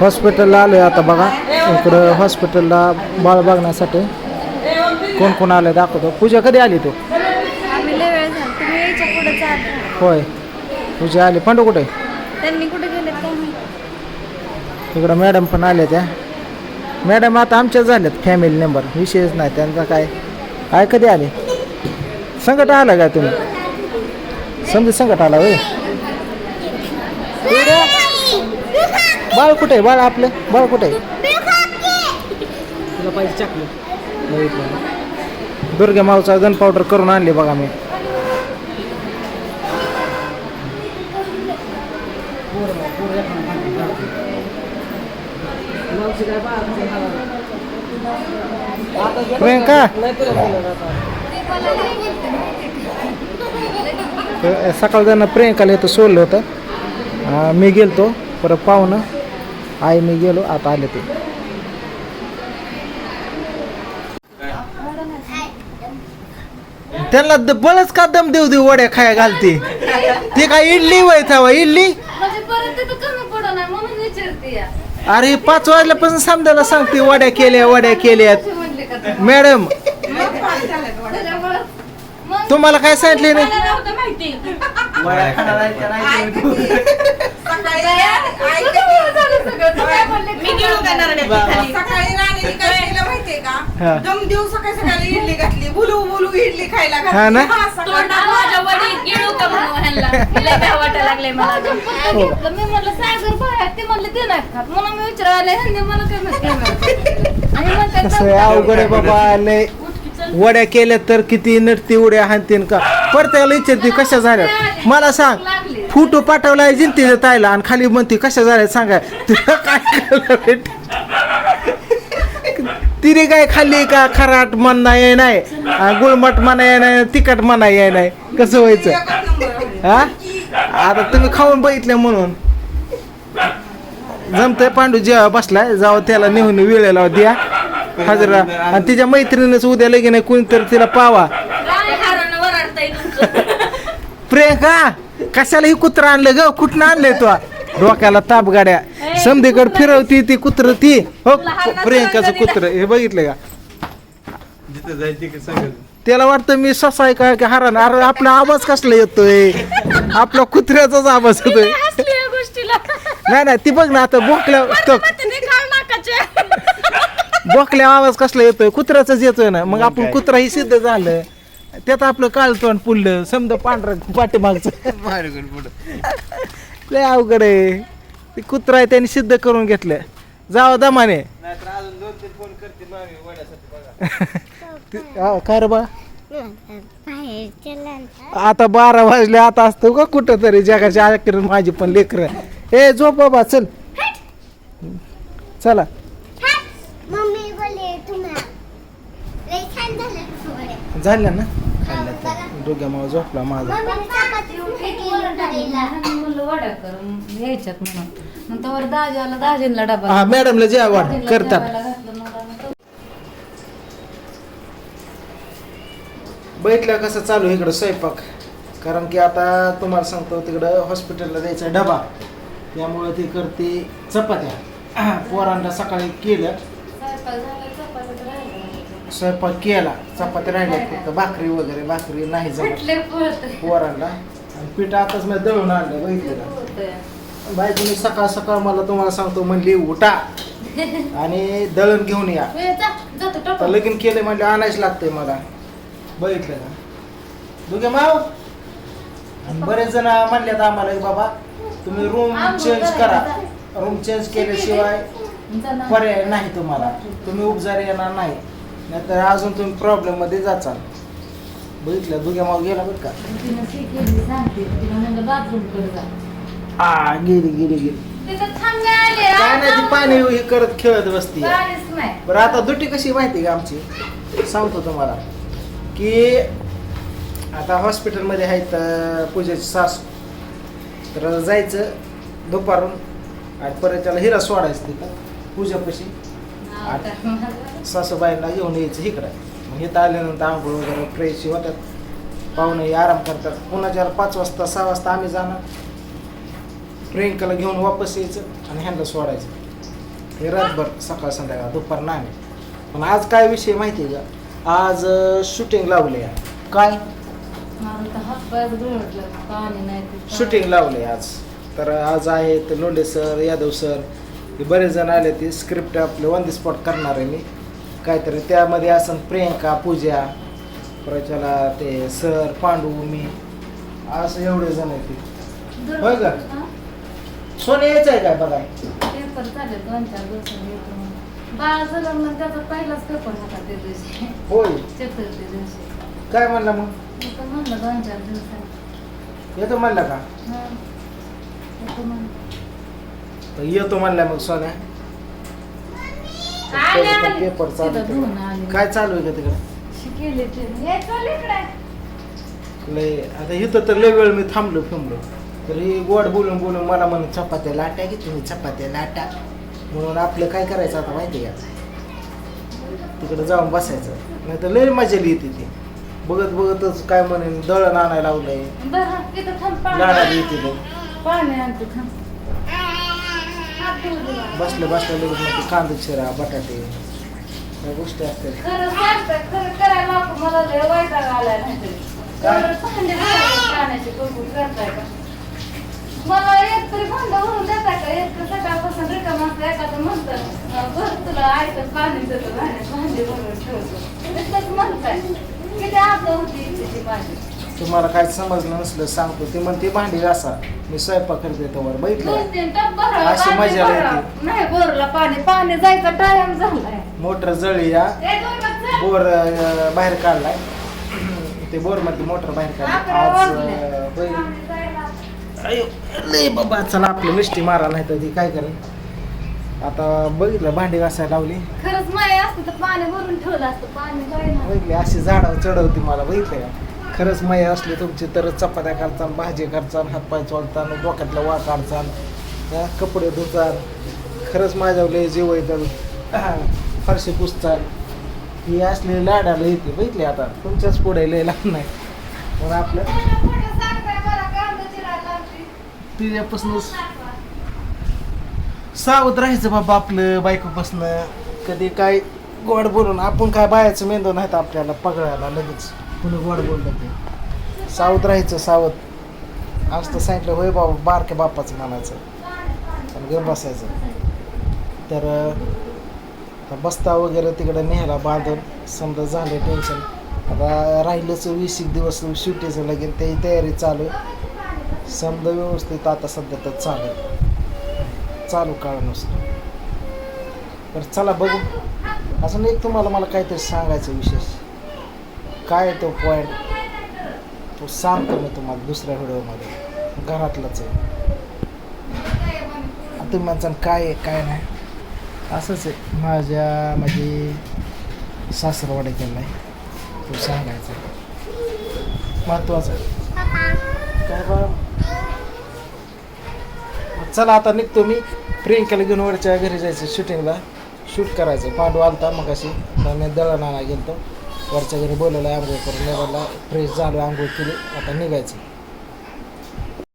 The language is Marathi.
हॉस्पिटलला आलोय आता बघा. इकडं हॉस्पिटलला बाळ बघण्यासाठी कोण कोण आलंय दाखवतो. पूजा कधी आली तू? आम्ही लय वेळ झाला. तुम्ही यायच्या पुढे चाल होय. पूजा आली. पांडू कुठे? त्यांनी कुठे गेले काय माहिती इकडं मॅडम पण आल्या त्या. मॅडम आता आमच्याच झाल्यात फॅमिली मेंबर विषयच नाही. त्यांचा काय? काय कधी आले? संकट आला काय तुम्ही? समजा संकट आला होय. इकडं. बाळ कुठे आहे? बाळ आपलं? बाळ कुठे आहे? तुला पाहिजे चॉकलेट बघितलं दुर्गा मावचा गन पावडर करून आणली बघा मी. प्रियंका? सकाळ त्यांना प्रियंकाला इथं सोडलं होतं. मी गेलतो परत पाहुणं. आई मी गेलो आता आले ते. त्यांना द- बळच का दम देऊ देऊ वड्या खाया घालते? ते काय इडली वय थावा इडली? म्हणजे परत तिथं कमी पडणार म्हणून विचारते या. अरे पाच वाजल्यापासून समजायला सांगते वड्या केल्या वड्या केल्यात? मॅडम तुम्हाला काय सांगितले नाही? मला नव्हतं माहिती. मी का? सकाळी राणीने काय केलं माहितीये हा. का दम देऊ सकाळी सकाळी इडली घातली बुलू बुलू इडली खायला घातली. हा ना? हा, सकाळी तोंडात माझ्या वडील गिळू का म्हणून ह्यांना? लय भ्या वाटायला लागले मला. घेतलं? मी म्हणलं सागर बाहेर ते म्हणले ते नाही खात. म्हणून मी विचारायला ह्यांनी मला काय माहिती आणि म्हणतात कसं आहे अवघड आहे बाबा लय वड्या केल्या तर किती नटती उड्या हाणतीन का? परत्याला विचारते कशा झाल्या मला सांग फोटो पाठवलाय जिंतीच्या ताईला. आणि खाली म्हणते कशा झाल्या सांगा. तुला काय? तिने काय खाल्ली का? खराट म्हणणं ये नाही. आणि गुळमट म्हणा ये नाही. तिखट म्हणा ये नाही. कसं व्हायचं? हा आता तुम्ही खाऊन बघितले म्हणून. जमतंय पांडू जेव्हा बसलाय जावं त्याला नेहून वेळेला द्या. हजरा. आणि तिच्या मैत्रिणीच उद्या लगीन आहे कोणीतरी तिला पावा. वराडताय तुमचं. प्रियंका! कशाला ही कुत्रा आणलं ग? कुठनं आणलंय तो? डोक्याला ताप गाड्या. समधीकड फिरवती ती कुत्र ती. हो प्रियंकाचं कुत्र. हे बघितलं का? त्याला वाटतं मी ससाय काय की हरण अरे आपला आवाज कसला येतोय? आपला कुत्र्याचाच आवाज येतोय. हसली या गोष्टीला. नाही नाही ती बघ ना आता बोकल्या बोकल्या आवाज कसला येतोय? कुत्र्याचाच येतोय ना. मग आपण कुत्रा ही सिद्ध झालं. त्यात आपलं काळ तोंड पुललं समजा पांढरं पाठीमागचं. पुढं? लय अवघड आहे. ते कुत्रा आहे त्यांनी सिद्ध करून घेतलं. जावं दमाने. नाहीतर अजून दोन तीन फोन करते मामी वड्यासाठी बघा. ते- हा, काय रे बा? आता बारा वाजले आता असतो का कुठं तरी जगाच्या आखिर माझी पण लेकर. ए झोप बाबा चल. चला. मम्मी बोलले तुम्हाला लय छान झालं तुझं वडे. झालं ना? डोक्या झोपला माझा. हा मॅडमला वाढ दाजींला करतात. बघितलं कसं चालू इकडं स्वयंपाक. कारण की आता तुम्हाला सांगतो तिकडं हॉस्पिटलला द्यायचा डबा. त्यामुळे ती करते चपात्या. पोरांना सकाळी केलं स्वयंपाक झाला, चपात्या तर राहिल्या. स्वयंपाक केला चपात्या राहिल्या फक्त भाकरी वगैरे भाकरी नाही जमत. पोरांना. आणि पीठ आताच मी दळून आणलं बघितलं का पळतंय. बायकोनी सकाळ सकाळ मला तुम्हाला सांगतो म्हणली उठा आणि दळण घेऊन या. टाकून. लगीन केले म्हणजे आणायच लागतंय मला. बघितलं का दुगे माव. आणि बरेच जण म्हणल्यात आम्हाला बाबा तुम्ही रूम चेंज करा रूम चेंज केल्याशिवाय ना. पर्याय नाही तुम्हाला. तुम्ही उपजार येणार नाही. नाहीतर अजून तुम्ही प्रॉब्लेममध्ये जाचाल. बघितलं दुग्या माव गेला बरं का? सांगते. तिला म्हणलं जा. आ गेली गेली गेली. तिथं थांबले आले, काय नाही ती पाणी हे करत खेळत बसती. नाही. बरं आता दुटी कशी माहिती का आमची? सांगतो तुम्हाला. की आता हॉस्पिटलमध्ये आहेत अं, पूजेची सास. तर जायचं दुपारून आणि परत त्याला हिरा सोडायचं तिथं. पूजापाशी काय? सासूबाईंना घेऊन यायचं इकडं. मग इथं आल्यानंतर आंघोळ वगैरे फ्रेश होतात. पाहुणे आराम करतात. पुन्हा ज्याला पाच वाजता सहा वाजता आम्ही जाणार. प्रियंकाला घेऊन वापस यायचं आणि ह्यांना सोडायचं. हे रातभर सकाळ संध्याकाळ दुपार नाही पण आज काय विषय माहिती आहे का? आज शूटिंग लावले काय? नाही ते शूटिंग लावले आज. तर आज आहेत लोंढे सर यादव सर हे बरेच जण आले ते स्क्रिप्ट आपले ऑन दी स्पॉट करणार आहे मी. काहीतरी त्यामध्ये असं प्रियंका पूजा परत त्याला ते सर पांडू मी. असं एवढे जण आहेत ते. होय का? सोने यायचं आहे काय बघा? पेपर चालेल दोन चार दिवसांनी येतो म्हणून. बाळ झालं मग त्याचा पहिलाच पेपर होता त्या दिवशी. होय. चतुर्थी दिवशी. काय म्हणला मग? मी तर म्हणलं दोन चार दिवसांनी. येतो म्हणला का? हा. म्हणलं. तर येतो म्हणला मग सोन्या. पेपर चालू. काय चालू आहे का तिकडे. लय आता इथं तर लय वेळ मी थांबलो फिरलो तर ही गोड बोलून बोलून मला म्हणून चपात्या लाटा की तुम्ही चपात्या लाटा? म्हणून आपलं काय करायचं आता माहिती आहे का? तिकडे जाऊन बसायचं. नाही तर लय मजा येते ती. बघत बघतच काय म्हणेन दळण आणायला लावलंय. लाडाला येते ते. पाणी आणते, थांब. हात धुवू दे मला. बसले बसले लगेच मग कांदा चिरा बटाटे या गोष्टी असतात खरं सांगते, खरं करायला नको, मला लय वैताग आलाय नाहीतरी. काय? एवढं भांडे घासायचे, पाण्याची कुरकुर करताय का? मला एक तरी भांडं भरून देताय का? एक तर सकाळपासून रिकामं असलं, एखादं म्हणतं, अं, बरं तुला ऐकत पाणी देतो भांड्यात, भांडे भरून ठेवतो. नुसतंच म्हणताय. किती आदळ होती इच्छेची माझी. तुम्हाला काय समजलं नसलं सांगतो. ते म्हणते भांडी घासा. मी स्वयंपाक करते तोवर. बघितलं? अशी मजा. येते. नाही बोरला पाणी. पाणी जायचा टाइम झालाय. मोटर जळली या. ए, दोन वाजता. बोर अं, बाहेर काढलाय. ते बोरमध्ये मोटर बाहेर काढली. अकरा आज वाजले. अं, होईल. पाणी जायला. अयो, लय बाबा चला आपलं मिष्टी मारा नाही तर ती काय करेल? आता बघितलं भांडी घासायला लावली? खरंच माय असतं तर पाणी भरून ठेवलं असतं. पाणी जायला. बघितली अशी झाडावर चढवती मला बघितलं का? खरंच माय असली तुमची तर चपात्या करचान भाजी करचान हातपाय चोळतान डोक्यातला वा काढचाल कपडे धुचान. खरंच माझ्यावर लय जीव येतं फरशी पुसतात ही असली लाडाला येते बघितली आता. तुमच्याच पुढे लय लागत नाही. पण आपलं तिच्यापासूनच सावध राहायचं बाबा आपलं बायकोपासनं. कधी काय गोड बोलून. आपण काय बायाचं मेंदू नाहीत आपल्याला पगळायला लगेच. कुणी गोड बोललं ते? सावध राहायचं सावध. आज तर सांगितलं होय बाबा बारक्या बापाचं म्हणायचं. आणि घेऊन बसायचं. तर बस्ता वगैरे तिकडे न्यायला बांधून समजा झालं टेन्शन आता राहिलंच वीस एक दिवस शिवटीचं लगेन त्याची तयारी चालू आहे. समजा व्यवस्थित आता सध्या तर चालू. चालू काळानुसार तर चला बघू. अजून एक तुम्हाला मला काहीतरी सांगायचं विशेष. काय आहे तो पॉईंट तो सांगतो मी तुम्हाला दुसऱ्या व्हिडिओमध्ये. घरातलाच आहे. तुम्ही म्हणसान काय आहे काय नाही. असंच आहे. माझ्या माझी सासरवाडी केलं आहे तो सांगायचं महत्त्वाचं आहे. काय बा? चला आता निघतो मी. प्रियंकाला घेऊन वरच्या घरी जायचं शूटिंगला शूट करायचं. पांडू आलता मग अशी मी दळणाला आणा गेलतो. वरच्या घरी बोलवलं आंघोळ करून निघाला फ्रेश झालो आंघोळ केली. आता निघायचं.